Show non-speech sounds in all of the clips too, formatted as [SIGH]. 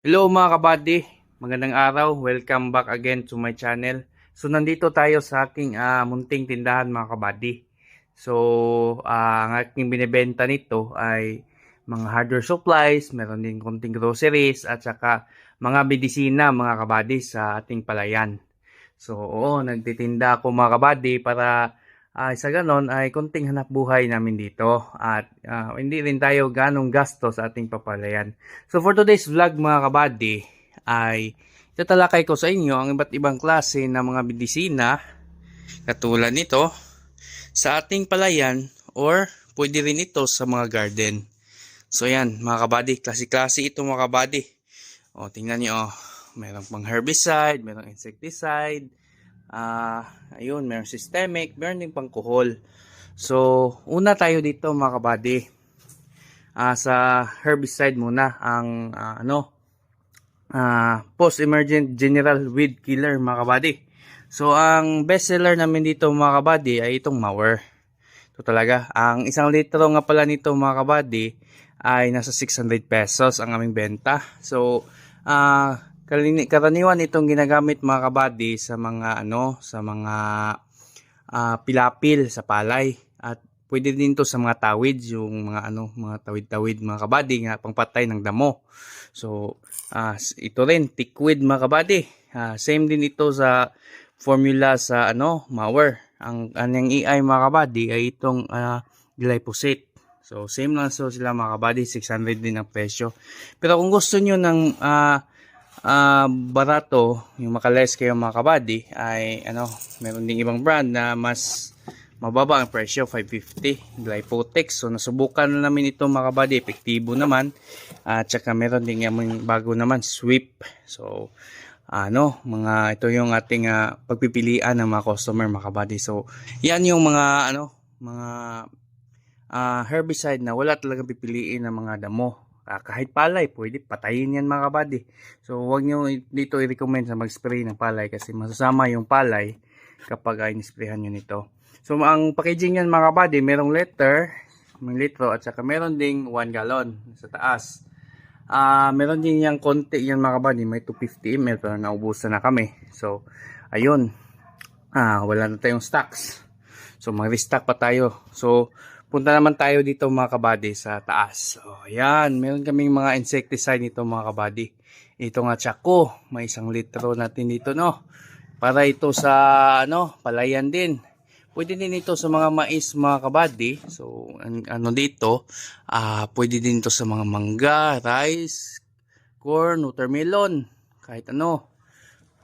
Hello mga kabady, magandang araw, welcome back again to my channel. So nandito tayo sa aking ah, munting tindahan mga kabady. So ah, ang aking binibenta nito ay mga hardware supplies, meron din konting groceries at saka mga medisina mga kabady sa ating palayan. So oo, nagtitinda ako mga kabady para ah, sa ganon ay konting hanap buhay namin dito at ah, hindi rin tayo ganong gasto sa ating papalayan. So for today's vlog mga kabady ay tatalakay ko sa inyo ang iba't ibang klase ng mga medisina katulad nito sa ating palayan or pwede rin ito sa mga garden. So yan mga kabady, klase-klase ito mga kabady. O tingnan niyo oh, merong pang herbicide, merong insecticide, ah ayun, merong systemic, meron din pang kuhol. So una tayo dito mga kabady ah sa herbicide muna ang ah, ano ah post-emergent general weed killer mga kabady. So ang best seller namin dito mga kabady ay itong mower. Ito talaga. Ang isang litro nga pala nito mga kabady ay nasa 600 pesos ang aming benta. So ah kalini- karaniwan itong ginagamit mga kabady sa mga ano sa mga ah, pilapil sa palay. At pwede din to sa mga tawid yung mga ano mga tawid-tawid mga kabady nga pangpatay ng damo. So s- ito rin tikwid mga kabady Ah, same din ito sa formula sa ano mower ang anyang EI mga kabady ay itong ah, glyphosate. So same lang so sila mga kabady 600 din ang presyo. Pero kung gusto nyo ng ah, ah, barato, yung makalayas kayo mga kabady, ay ano, meron ding ibang brand na mas mababa ang presyo, 550, Glypotex. So nasubukan na namin ito mga kabady, epektibo naman. At saka meron din yung bago naman, Sweep. So ano, mga ito yung ating ah, pagpipilian ng mga customer mga kabady. So yan yung mga ano, mga ah, herbicide na wala talagang pipiliin ng mga damo. Ah, kahit palay, pwede patayin yan mga kabady. So, huwag nyo dito i-recommend sa mag-spray ng palay kasi masasama yung palay kapag ay nisprayan nyo nito. So, ang packaging yan mga kabady, merong liter, may litro, at saka meron ding 1 gallon sa taas. Ah, meron din yung konti yan mga kabady, may 250 ml pero naubusan na kami. So, ayun. Ah, wala na tayong stocks. So, mag-restock pa tayo. So, punta naman tayo dito mga kabady sa taas. So, ayan. Meron kaming mga insecticide nito mga kabady. Ito nga tsako. May isang litro natin dito, no? Para ito sa, ano, palayan din. Pwede din ito sa mga mais mga kabady. So, an- ano dito, ah pwede din ito sa mga mangga, rice, corn, watermelon, kahit ano.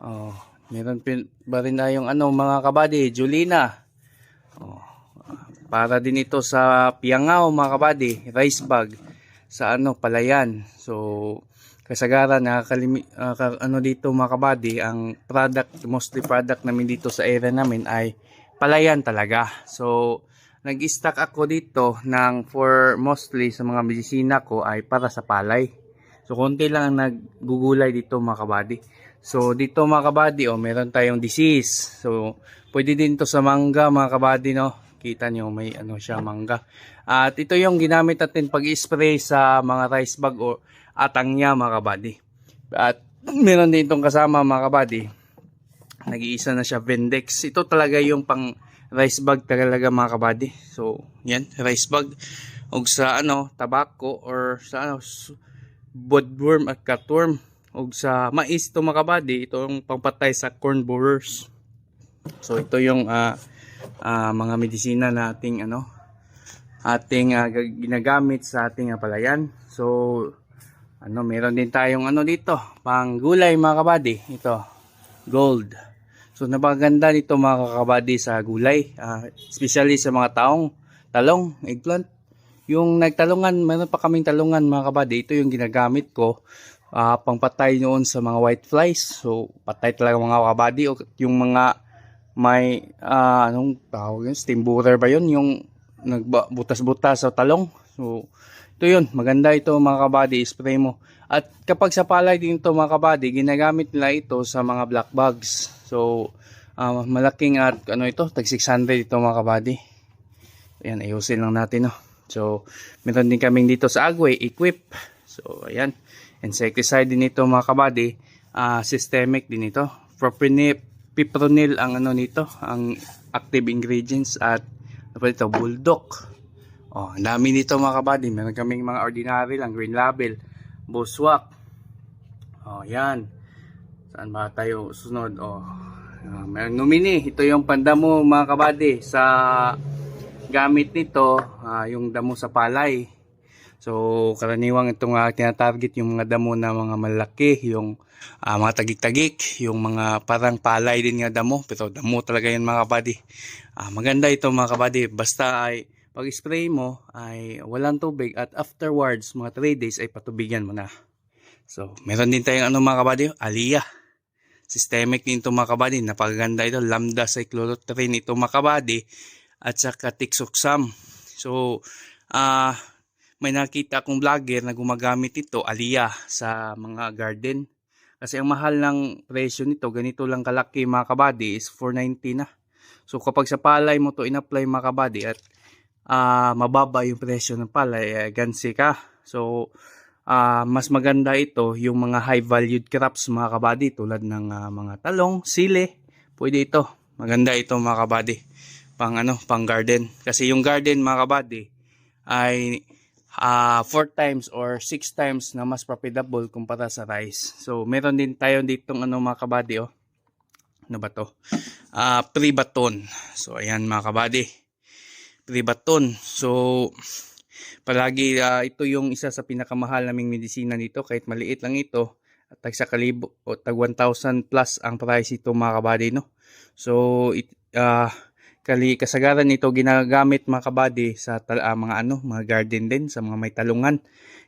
Oh, meron ba rin tayong ano mga kabady, Julina. Oh, para din ito sa piangaw mga kabady, rice bag sa ano palayan. So kasagaran nakakalimi ka- ano dito mga kabady, ang product mostly product namin dito sa area namin ay palayan talaga. So nag-stock ako dito ng for mostly sa mga medisina ko ay para sa palay. So konti lang ang naggugulay dito mga kabady. So dito mga kabady, oh, meron tayong disease. So pwede din to sa mangga mga kabady no. Kita nyo may ano siya mangga. At ito yung ginamit natin pag-spray sa mga rice bag o atangya mga kabady. At meron din itong kasama mga kabady. Nag-iisa na siya Vendex. Ito talaga yung pang rice bag talaga mga kabady. So yan, rice bag. Og sa ano, tabako or sa ano, boardworm at cutworm. Og sa mais ito mga kabady, ito yung pangpatay sa corn borers. So ito yung ah, ah, mga medisina na ating ano ating gag- ginagamit sa ating ah, palayan. So ano, meron din tayong ano dito, pang gulay mga kabady. Ito, gold. So napakaganda nito mga kakabady sa gulay, ah, especially sa mga taong talong, eggplant. Yung nagtalungan, meron pa kaming talungan mga kabady. Ito yung ginagamit ko ah, pangpatay noon sa mga white flies. So patay talaga mga kabady o yung mga may ah, anong tawag yun, steam butter ba yun? Yung nagbutas-butas sa talong. So ito yun, maganda ito mga kabady, spray mo. At kapag sa palay din ito mga kabady, ginagamit nila ito sa mga black bugs. So, ah, malaking at ano ito, tag 600 ito mga kabady. Ayan, ayusin lang natin no. So, meron din kaming dito sa Agway, equip. So, ayan. insecticide din ito mga kabady. Ah, systemic din ito. Propionil, pipronil ang ano nito, ang active ingredients at ano ito, bulldog. Oh, ang dami nito mga kabady. Meron kaming mga ordinary lang, green label, buswak. Oh, yan. Saan ba tayo sunod? Oh, uh, meron nomini. Ito yung pandamo mga kabady sa gamit nito, ah, yung damo sa palay. So, karaniwang itong uh, tinatarget yung mga damo na mga malaki, yung ah, mga tagik-tagik, yung mga parang palay din nga damo, pero damo talaga yan mga kabady. Ah, maganda ito mga kabady, basta ay pag spray mo ay walang tubig at afterwards, mga 3 days ay patubigan mo na. So, meron din tayong ano mga kabady, aliyah. Systemic din ito mga kabady, napakaganda ito, lambda cyclotrin ito mga kabady, at saka tixoxam. So, ah may nakita akong vlogger na gumagamit ito, aliyah, sa mga garden. Kasi ang mahal ng presyo nito, ganito lang kalaki mga kabady, is 490 na. So kapag sa palay mo to in-apply mga kabady at ah, mababa yung presyo ng palay, eh, gansi ka. So ah, mas maganda ito yung mga high valued crops mga kabady tulad ng ah, mga talong, sili, pwede ito. Maganda ito mga kabady. Pang ano, pang garden. Kasi yung garden mga kabady ay ah 4 times or 6 times na mas profitable kumpara sa rice. So, meron din tayo ditong ano mga kabady oh. Ano ba to? Ah, pre-baton. So, ayan mga kabady. Pre-baton. So, palagi ah, ito yung isa sa pinakamahal naming medisina dito kahit maliit lang ito at tag sa kalibo o tag 1,000 plus ang price ito mga kabady no. So, it, ah, kali kasagaran nito ginagamit mga kabady sa ah, mga ano, mga garden din sa mga may talungan.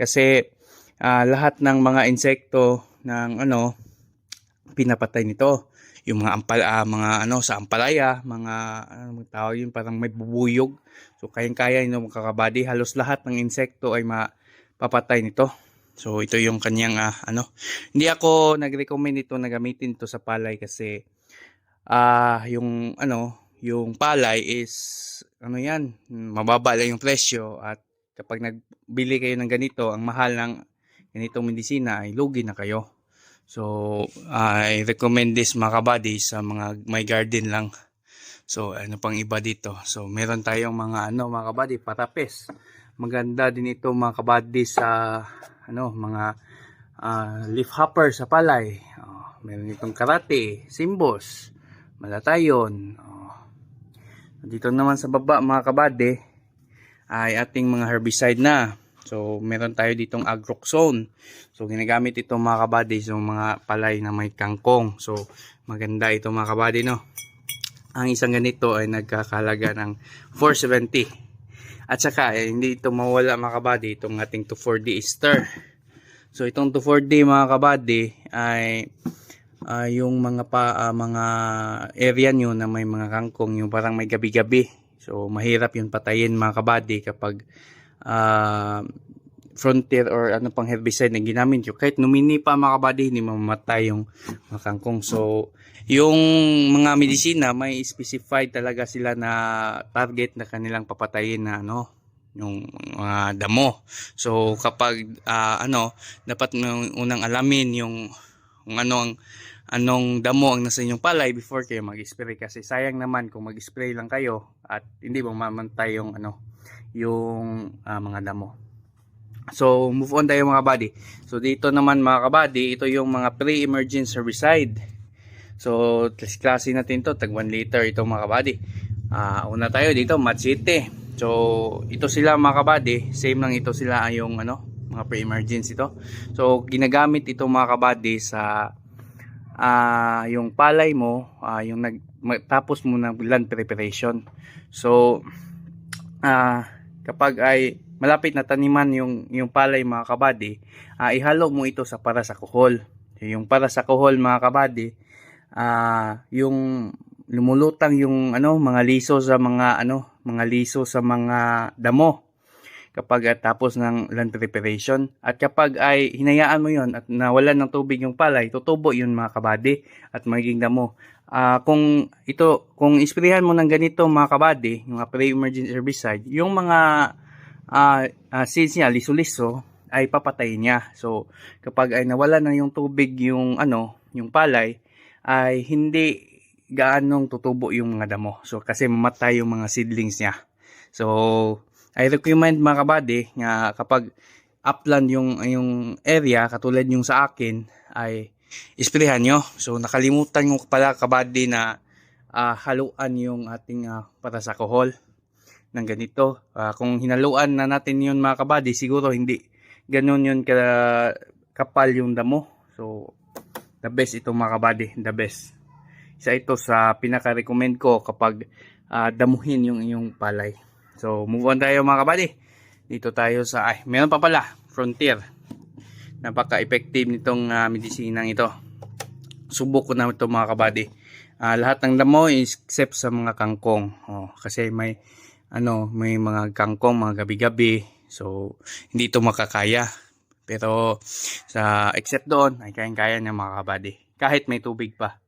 Kasi ah, lahat ng mga insekto ng ano pinapatay nito. Yung mga ampal ah, mga ano sa ampalaya, mga ano mga tao yun parang may bubuyog. So kayang-kaya nito mga kabady, halos lahat ng insekto ay mapapatay nito. So ito yung kanyang ah, ano. Hindi ako nag-recommend ito na gamitin ito sa palay kasi ah yung ano yung palay is ano yan, mababa lang yung presyo at kapag nagbili kayo ng ganito, ang mahal ng ganitong medisina ay lugi na kayo. So, I recommend this mga kabady sa mga may garden lang. So, ano pang iba dito. So, meron tayong mga ano mga kabady, parapes. Maganda din ito mga kabady sa ano mga ah, leaf hopper sa palay. Oh, meron itong karate, simbos, malatayon, dito naman sa baba mga kabady ay ating mga herbicide na. So meron tayo ditong agroxone. So ginagamit ito mga kabady sa mga palay na may kangkong. So maganda ito mga kabady no. Ang isang ganito ay nagkakalaga ng 470. At saka eh, hindi ito mawala mga kabady itong ating 2,4-D Easter. So itong 2,4-D mga kabady ay ah, yung mga pa ah, mga area nyo na may mga kangkong yung parang may gabi-gabi. So mahirap yun patayin mga kabady kapag ah, frontier or ano pang herbicide na ginamit nyo. Kahit numini pa mga kabady, hindi mamamatay yung mga kangkong. So yung mga medisina may specified talaga sila na target na kanilang papatayin na ano yung mga damo. So kapag ah, ano dapat unang alamin yung kung ano ang anong damo ang nasa inyong palay before kayo mag-spray kasi sayang naman kung mag-spray lang kayo at hindi mo mamantay yung ano yung ah, mga damo. So move on tayo mga buddy. So dito naman mga kabady, ito yung mga pre-emergent herbicide. So klase natin to tag 1 liter ito mga kabady. Ah, una tayo dito City. So ito sila mga kabady, same lang ito sila yung ano mga pre-emergence ito. So ginagamit ito mga kabady sa ah yung palay mo, ah, yung nag tapos mo ng land preparation. So ah kapag ay malapit na taniman yung yung palay mga kabady, ah, ihalo mo ito sa para sa kuhol. Yung para sa kuhol mga kabady, ah yung lumulutang yung ano mga liso sa mga ano mga liso sa mga damo kapag tapos ng land preparation at kapag ay hinayaan mo yon at nawalan ng tubig yung palay tutubo yun mga kabady at magiging damo Ah, kung ito kung isprehan mo ng ganito mga kabady yung pre-emergent herbicide yung mga ah ah, seeds niya liso-liso ay papatayin niya. So, kapag ay nawala na yung tubig yung ano, yung palay, ay hindi gaanong tutubo yung mga damo. So, kasi mamatay yung mga seedlings niya. So, I recommend mga kabady nga kapag upland yung yung area katulad yung sa akin ay isprehan nyo. So nakalimutan ko pala kabady na ah, haluan yung ating uh, para sa alcohol ng ganito. Ah, kung hinaluan na natin yun mga kabady siguro hindi ganun yun ka, kapal yung damo. So the best ito mga kabady, the best. Isa ito sa pinaka-recommend ko kapag ah, damuhin yung yung palay. So, move on tayo mga kabady. Dito tayo sa, ay, meron pa pala, Frontier. Napaka-effective nitong uh, medisinang ito. Subok ko na ito mga kabady. Ah, lahat ng damo except sa mga kangkong. Oh, kasi may, ano, may mga kangkong, mga gabi-gabi. So, hindi ito makakaya. Pero, sa except doon, ay kayang-kaya niya mga kabady. Kahit may tubig pa.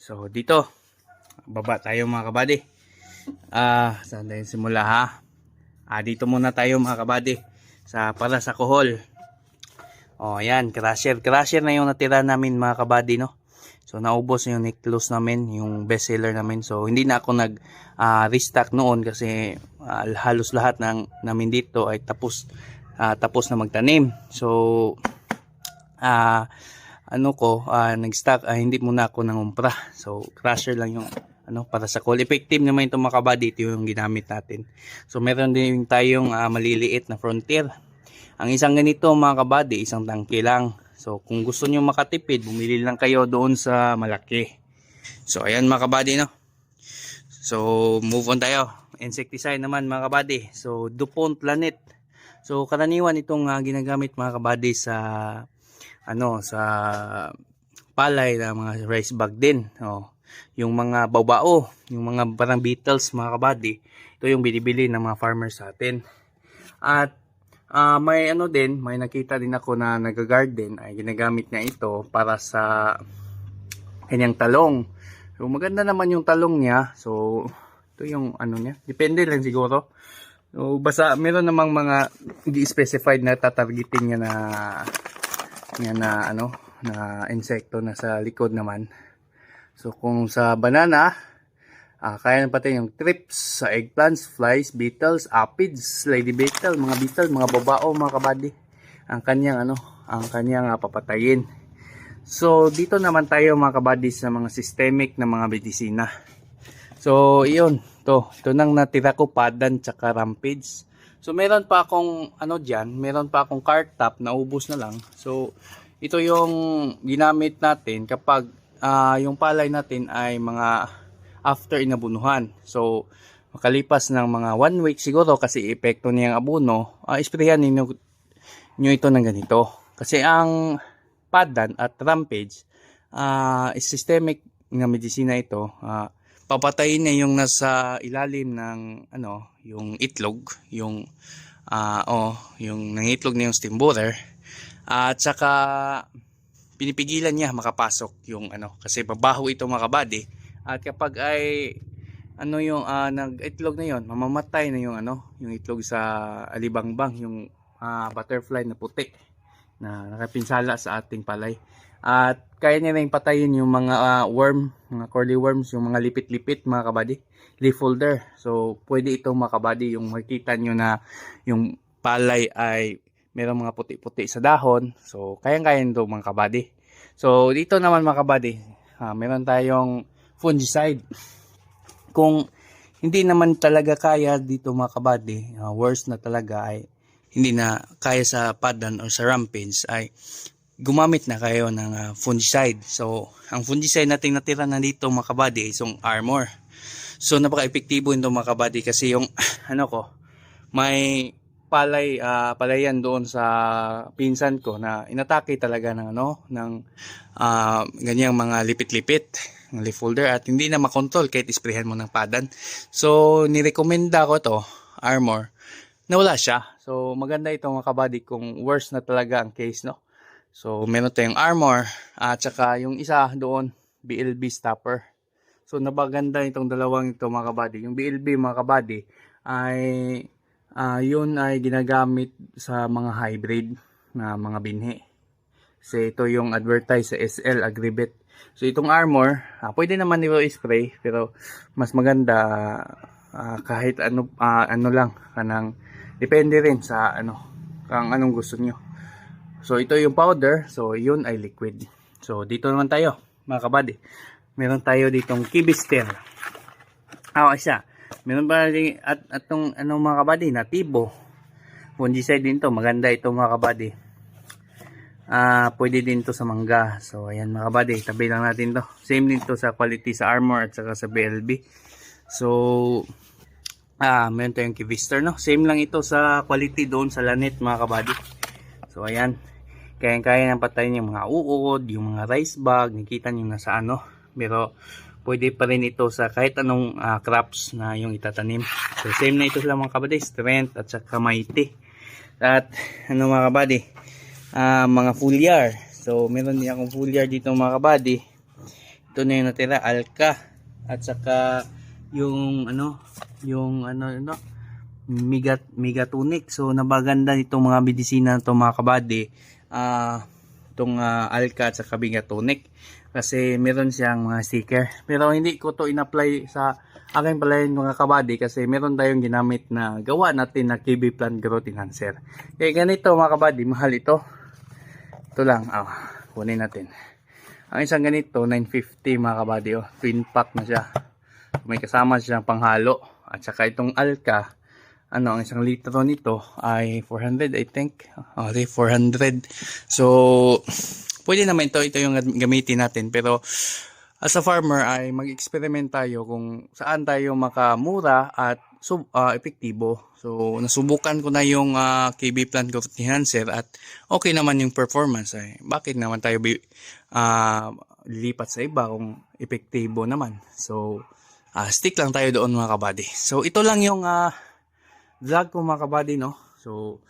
So, dito, baba tayo mga kabady. Ah, saan tayo simula ha? Ah, dito muna tayo mga kabady sa para sa kohol. Oh, ayan, crusher. Crusher na yung natira namin mga kabady, no? So, naubos na yung neck close namin, yung best seller namin. So, hindi na ako nag ah, restock noon kasi ah, halos lahat ng namin dito ay tapos ah, tapos na magtanim. So, ah ano ko, ah, nag-stock, ah, hindi muna ako nangumpra. So, crusher lang yung ano para sa call. Effective naman itong makabady ito yung ginamit natin. So meron din tayong ah, maliliit na frontier. Ang isang ganito mga kabady isang tangke lang. So kung gusto nyo makatipid bumili lang kayo doon sa malaki. So ayan mga kabady no? So move on tayo. Insecticide naman mga kabady so DuPont Planet so karaniwan itong ah, ginagamit mga kabady sa ano sa palay na mga rice bag din. Oh yung mga baubao, yung mga parang beetles mga kabady, ito yung binibili ng mga farmers sa atin. At ah, may ano din, may nakita din ako na nag-garden ay ginagamit niya ito para sa kanyang talong. So maganda naman yung talong niya. So ito yung ano niya. Depende lang siguro. So basta meron namang mga hindi specified na tatargeting niya na niya na ano na insekto na sa likod naman. So kung sa banana, ah, kaya na pati yung trips sa eggplants, flies, beetles, aphids, lady beetle, mga beetle, mga babao, mga kabady. Ang kanyang ano, ang kanyang ah, papatayin. So dito naman tayo mga kabady sa mga systemic na mga medisina. So iyon, to, ito nang natira ko padan tsaka rampage. So meron pa akong ano diyan, meron pa akong cart top na ubos na lang. So ito yung ginamit natin kapag ah, yung palay natin ay mga after inabunuhan. So, makalipas ng mga one week siguro kasi epekto niyang abuno, uh, isprayan ninyo nyo ito ng ganito. Kasi ang padan at rampage ah, is systemic na medisina ito. ah, papatayin na yung nasa ilalim ng ano, yung itlog, yung ah, oh, yung nangitlog na yung steam borer. At saka pinipigilan niya makapasok yung ano kasi babaho ito mga kabady. At kapag ay ano yung ah, nag-itlog na yon mamamatay na yung ano yung itlog sa alibangbang yung ah, butterfly na puti na nakapinsala sa ating palay. At kaya niya rin patayin yung mga ah, worm mga curly worms yung mga lipit-lipit mga kabady leaf folder. So pwede itong mga kabady yung makita nyo na yung palay ay merong mga puti-puti sa dahon. So, kayang-kaya nito mga kabady. So, dito naman mga kabady, ah, meron tayong fungicide. Kung hindi naman talaga kaya dito mga kabady, ah, worst na talaga ay hindi na kaya sa padan or sa rampage ay gumamit na kayo ng ah, fungicide. So, ang fungicide nating natira na dito mga kabady is yung armor. So, napaka-epektibo ito mga kabady kasi yung [LAUGHS] ano ko, may palay ah, palayan doon sa pinsan ko na inatake talaga ng ano ng ah, ganyang mga lipit-lipit ng leaf folder at hindi na makontrol kahit isprehan mo ng padan. So nirekomenda ko to armor na wala siya. So maganda itong mga kabady kung worse na talaga ang case no. So meron tayong armor at saka yung isa doon BLB stopper. So napaganda itong dalawang ito mga kabady. Yung BLB mga kabady ay Ah, yun ay ginagamit sa mga hybrid. na mga binhi. Kasi ito yung advertise sa SL Agribet. So itong armor, ah, pwede naman nyo i-spray pero mas maganda ah, kahit ano ah, ano lang kanang depende rin sa ano kung anong gusto nyo. So ito yung powder, so yun ay liquid. So dito naman tayo mga kabady. Meron tayo ditong kibister. Ah, isa. Meron pa rin at atong ano mga kabady, natibo. Fungicide din to, maganda ito mga kabady. Ah, pwede din to sa mangga. So ayan mga kabady, tabi lang natin to. Same din to sa quality sa armor at saka sa BLB. So ah, meron tayong Kivister no. Same lang ito sa quality doon sa Lanet mga kabady. So ayan, kaya-kaya nang patayin yung mga uod, yung mga rice bag, nakita nyo na sa ano. Pero pwede pa rin ito sa kahit anong ah, crops na yung itatanim. So same na ito sila mga kabady, strength at saka mighty. At ano mga kabady, ah, mga foliar. So meron din akong foliar dito mga kabady. Ito na yung natira, alka. At saka yung ano, yung ano, ano, migat megatonic. So nabaganda nitong mga medisina na to mga kabady. Ah, itong ah, alka at saka megatonic kasi meron siyang mga sticker. Pero hindi ko to in-apply sa aking palayan mga kabady kasi meron tayong ginamit na gawa natin na KB plant growth enhancer. Kaya ganito mga kabady, mahal ito. Ito lang, ah, kunin natin. Ang isang ganito, 950 mga kabady, oh, twin pack na siya. May kasama siyang panghalo. At saka itong alka, ano, ang isang litro nito ay 400 I think. Okay, 400. So, pwede naman ito, ito yung gamitin natin. Pero, as a farmer ay mag-experiment tayo kung saan tayo makamura at sub, ah, epektibo. So, nasubukan ko na yung ah, KB Plant Growth Enhancer at okay naman yung performance. Ay, bakit naman tayo bi- ah, lilipat sa iba kung epektibo naman? So, ah, stick lang tayo doon mga kabady. So, ito lang yung ah, vlog ko mga kabady, no? So,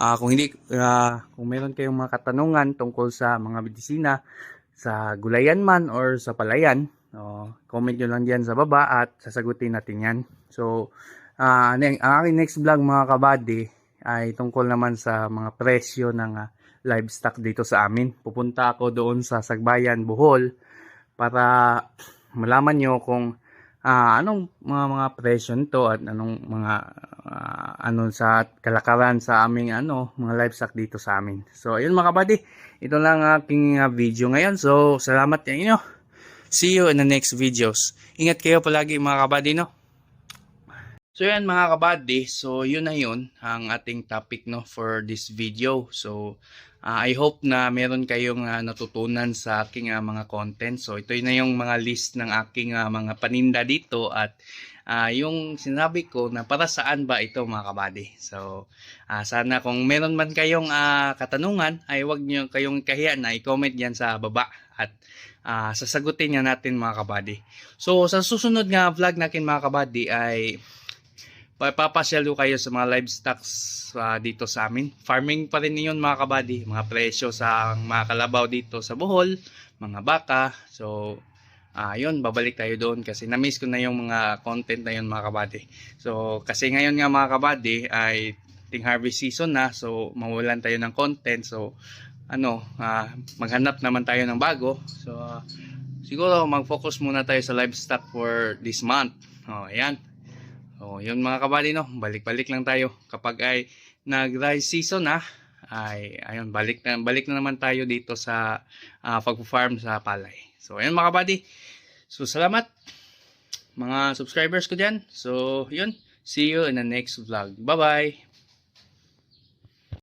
ah, kung hindi, ah, kung meron kayong mga katanungan tungkol sa mga medisina, sa gulayan man or sa palayan, no, comment nyo lang diyan sa baba at sasagutin natin yan. So, ah, ang aking next vlog mga kabady ay tungkol naman sa mga presyo ng ah, livestock dito sa amin. Pupunta ako doon sa Sagbayan, Bohol para malaman nyo kung ah, anong mga mga presyo nito at anong mga ah, ano sa kalakaran sa aming ano mga livestock dito sa amin. So ayun mga kabady, ito lang ang aking ah, video ngayon. So salamat sa inyo. See you in the next videos. Ingat kayo palagi mga kabady no. So yan mga kabady, so yun na yun ang ating topic no for this video. So ah, I hope na meron kayong ah, natutunan sa aking ah, mga content. So ito na yung mga list ng aking ah, mga paninda dito at ah, yung sinabi ko na para saan ba ito mga kabady. So ah, sana kung meron man kayong ah, katanungan ay wag niyo kayong kahiya na i-comment yan sa baba at ah, sasagutin niya natin mga kabady. So sa susunod nga vlog natin mga kabady ay papapasyal ko kayo sa mga livestock ah, dito sa amin. Farming pa rin yun mga kabady. Mga presyo sa mga kalabaw dito sa Bohol, mga baka. So, ah yun, babalik tayo doon kasi na-miss ko na yung mga content na yun mga kabady. So, kasi ngayon nga mga kabady ay ting harvest season na. So, mawalan tayo ng content. So, ano, ah, maghanap naman tayo ng bago. So, ah, siguro mag-focus muna tayo sa livestock for this month. Oh, ayan. So, yun mga kabali, no? Balik-balik lang tayo. Kapag ay nag-dry season na, ay, ayun, balik na, balik na naman tayo dito sa uh, pag-farm sa palay. So, ayun mga kabali. So, salamat mga subscribers ko dyan. So, yun. See you in the next vlog. Bye-bye!